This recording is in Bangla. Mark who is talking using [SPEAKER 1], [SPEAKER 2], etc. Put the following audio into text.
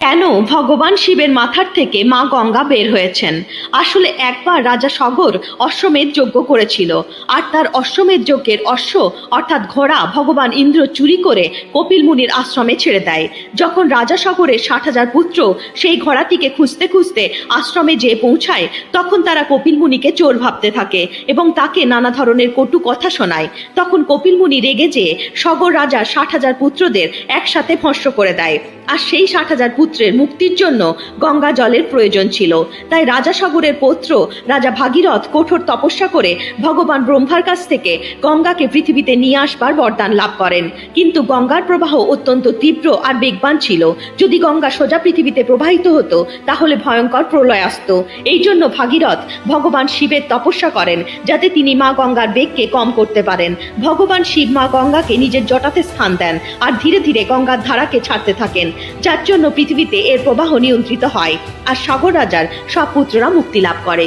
[SPEAKER 1] কেন ভগবান শিবের মাথার থেকে মা গঙ্গা বের হয়েছেন? আসলে একবার রাজা সগর অশ্বমেধ যজ্ঞ করেছিল, আর তার অশ্বমেধ যজ্ঞের অশ্ব, অর্থাৎ ঘোড়া, ভগবান ইন্দ্র চুরি করে কপিল মুনির আশ্রমে ছেড়ে দেয়। যখন রাজা সগরের ষাট হাজার পুত্র সেই ঘোড়াটিকে খুঁজতে খুঁজতে আশ্রমে যেয়ে পৌঁছায়, তখন তারা কপিল মুনিকে চোর ভাবতে থাকে এবং তাকে নানা ধরনের কটু কথা শোনায়। তখন কপিল মুনি রেগে যেয়ে সগর রাজার ষাট হাজার পুত্রদের একসাথে ভস্ম করে দেয়। আর সেই ষাট হাজার পুত্রের মুক্তির জন্য গঙ্গা জলের প্রয়োজন ছিল। তাই রাজা সাগরের পৌত্র রাজা ভাগীরথ কঠোর তপস্যা করে ভগবান ব্রহ্মার কাছ থেকে গঙ্গাকে পৃথিবীতে নিয়ে আসবার বরদান লাভ করেন। কিন্তু গঙ্গার প্রবাহ অত্যন্ত তীব্র আর বেগবান ছিল। যদি গঙ্গা সোজা পৃথিবীতে প্রবাহিত হতো, তাহলে ভয়ঙ্কর প্রলয় আসতো। এই জন্য ভাগীরথ ভগবান শিবের তপস্যা করেন, যাতে তিনি মা গঙ্গার বেগকে কম করতে পারেন। ভগবান শিব মা গঙ্গাকে নিজের জটাতে স্থান দেন, আর ধীরে ধীরে গঙ্গার ধারাকে ছাড়তে থাকেন। যার জন্য পৃথিবীতে এর প্রবাহ নিয়ন্ত্রিত হয় আর সাগর রাজার সব পুত্ররা মুক্তি লাভ করে।